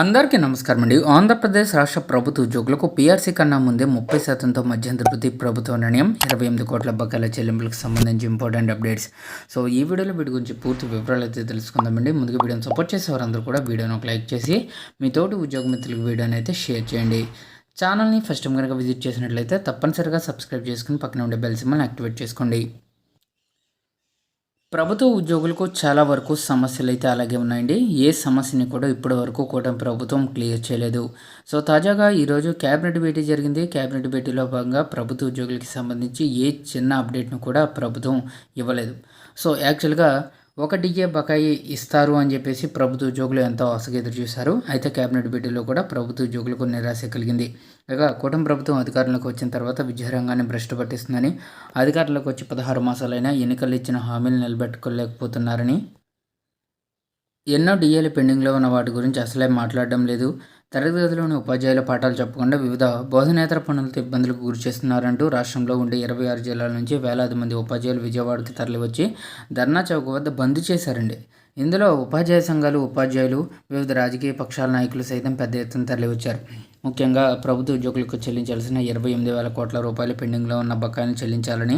అందరికీ నమస్కారం అండి. ఆంధ్రప్రదేశ్ రాష్ట్ర ప్రభుత్వ ఉద్యోగులకు పీఆర్సీ కన్నా ముందే ముప్పై శాతంతో మధ్యంతర వృద్ధి ప్రభుత్వ నిర్ణయం. ఇరవై ఎనిమిది కోట్ల బకాయిల చెల్లింపులకు సంబంధించి ఇంపార్టెంట్ అప్డేట్స్ సో ఈ వీడియోలో వీటి గురించి పూర్తి వివరాలు అయితే తెలుసుకుందామండి ముందుగా వీడియోని సపోర్ట్ చేసే వారందరూ కూడా వీడియోని ఒక లైక్ చేసి మీ తోటి ఉద్యోగ మిత్రులకు వీడియోని అయితే షేర్ చేయండి. ఛానల్ని ఫస్ట్ టైం కనుక విజిట్ చేసినట్లయితే తప్పనిసరిగా సబ్స్క్రైబ్ చేసుకుని పక్కన ఉండే బెల్ సింబల్ని యాక్టివేట్ చేసుకోండి. ప్రభుత్వ ఉద్యోగులకు చాలా వరకు సమస్యలు అయితే అలాగే ఉన్నాయండి. ఏ సమస్యని కూడా ఇప్పటి వరకు కూటమి ప్రభుత్వం క్లియర్ చేయలేదు. సో తాజాగా ఈరోజు క్యాబినెట్ భేటీ జరిగింది. క్యాబినెట్ భేటీలో భాగంగా ప్రభుత్వ ఉద్యోగులకి సంబంధించి ఏ చిన్న అప్డేట్ను కూడా ప్రభుత్వం ఇవ్వలేదు. సో యాక్చువల్గా ఒక డిఏ బకాయి ఇస్తారు అని చెప్పేసి ప్రభుత్వ ఉద్యోగులు ఎంతో ఆశగా ఎదురు చూశారు. అయితే కేబినెట్ భేటీలో కూడా ప్రభుత్వ ఉద్యోగులకు నిరాశ కలిగింది. ఇక కూటమి ప్రభుత్వం అధికారంలోకి వచ్చిన తర్వాత విద్యారంగాన్ని భ్రష్టు పట్టిస్తుందని అధికారంలోకి వచ్చి పదహారు మాసాలైనా ఎన్నికలు ఇచ్చిన హామీలు నిలబెట్టుకోలేకపోతున్నారని ఎన్నో డిఏలు పెండింగ్లో ఉన్న వాటి గురించి అసలే మాట్లాడడం లేదు. తరగతిలోని ఉపాధ్యాయుల పాఠాలు చెప్పకుండా వివిధ బోధనేతర పనులతో ఇబ్బందులకు గురి చేస్తున్నారంటూ రాష్ట్రంలో ఉండే ఇరవై ఆరు జిల్లాల నుంచి వేలాది మంది ఉపాధ్యాయులు విజయవాడకి తరలివచ్చి ధర్నా చౌక్ వద్ద బంద్ చేశారండి. ఇందులో ఉపాధ్యాయ సంఘాలు ఉపాధ్యాయులు వివిధ రాజకీయ పక్షాల నాయకులు సైతం పెద్ద ఎత్తున తరలివచ్చారు. ముఖ్యంగా ప్రభుత్వ ఉద్యోగులకు చెల్లించాల్సిన ఇరవై ఎనిమిది వేల కోట్ల రూపాయలు పెండింగ్లో ఉన్న బకాయిలను చెల్లించాలని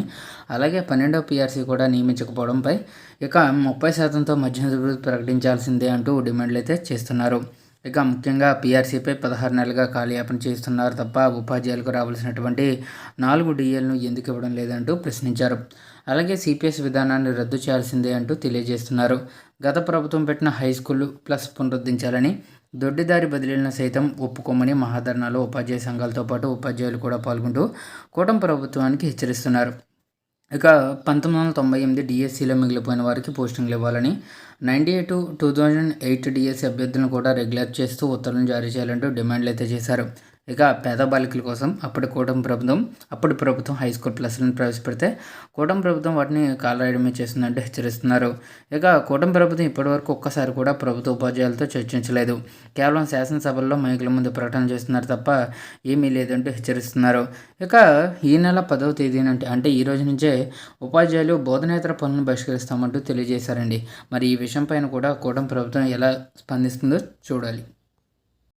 అలాగే పన్నెండవ పీఆర్సీ కూడా నియమించకపోవడంపై ఇక ముప్పై శాతంతో మధ్య ప్రకటించాల్సిందే అంటూ డిమాండ్లు అయితే చేస్తున్నారు. ఇక ముఖ్యంగా పీఆర్సీపై పదహారు నెలలుగా కాలయాపన చేస్తున్నారు తప్ప ఉపాధ్యాయులకు రావాల్సినటువంటి నాలుగు డిఎల్ను ఎందుకు ఇవ్వడం లేదంటూ ప్రశ్నించారు. అలాగే సిపిఎస్ విధానాన్ని రద్దు చేయాల్సిందే అంటూ తెలియజేస్తున్నారు. గత ప్రభుత్వం పెట్టిన హై స్కూల్ ప్లస్ పునరుద్ధరించాలని దొడ్డిదారి బదిలీలను సైతం ఒప్పుకోమని మహాధర్నాలో ఉపాధ్యాయ సంఘాలతో పాటు ఉపాధ్యాయులు కూడా పాల్గొంటూ కూటమి ప్రభుత్వానికి హెచ్చరిస్తున్నారు. ఇక పంతొమ్మిది వందల తొంభై ఎనిమిది డిఎస్సిలో మిగిలిపోయిన వారికి పోస్టింగ్లు ఇవ్వాలని ninety eight two thousand eight DSC అభ్యర్థులను కూడా రెగ్యులర్ చేస్తూ ఉత్తర్వులను జారీ చేయాలంటూ డిమాండ్లు అయితే చేశారు. ఇక పేద బాలికల కోసం అప్పటి కూటమి ప్రభుత్వం అప్పటి ప్రభుత్వం హై స్కూల్ ప్లస్లను ప్రవేశపెడితే కూటమి ప్రభుత్వం వాటిని కాలరాయడమే చేస్తుందంటే హెచ్చరిస్తున్నారు. ఇక కూటమి ప్రభుత్వం ఇప్పటివరకు ఒక్కసారి కూడా ప్రభుత్వ ఉపాధ్యాయులతో చర్చించలేదు. కేవలం శాసనసభల్లో మైకుల ముందు ప్రకటన చేస్తున్నారు తప్ప ఏమీ లేదంటూ హెచ్చరిస్తున్నారు. ఇక ఈ నెల పదవ తేదీన అంటే ఈ రోజు నుంచే ఉపాధ్యాయులు బోధనేతర పనులను బహిష్కరిస్తామంటూ తెలియజేశారండి. మరి ఈ విషయం పైన కూడా కూటమి ప్రభుత్వం ఎలా స్పందిస్తుందో చూడాలి.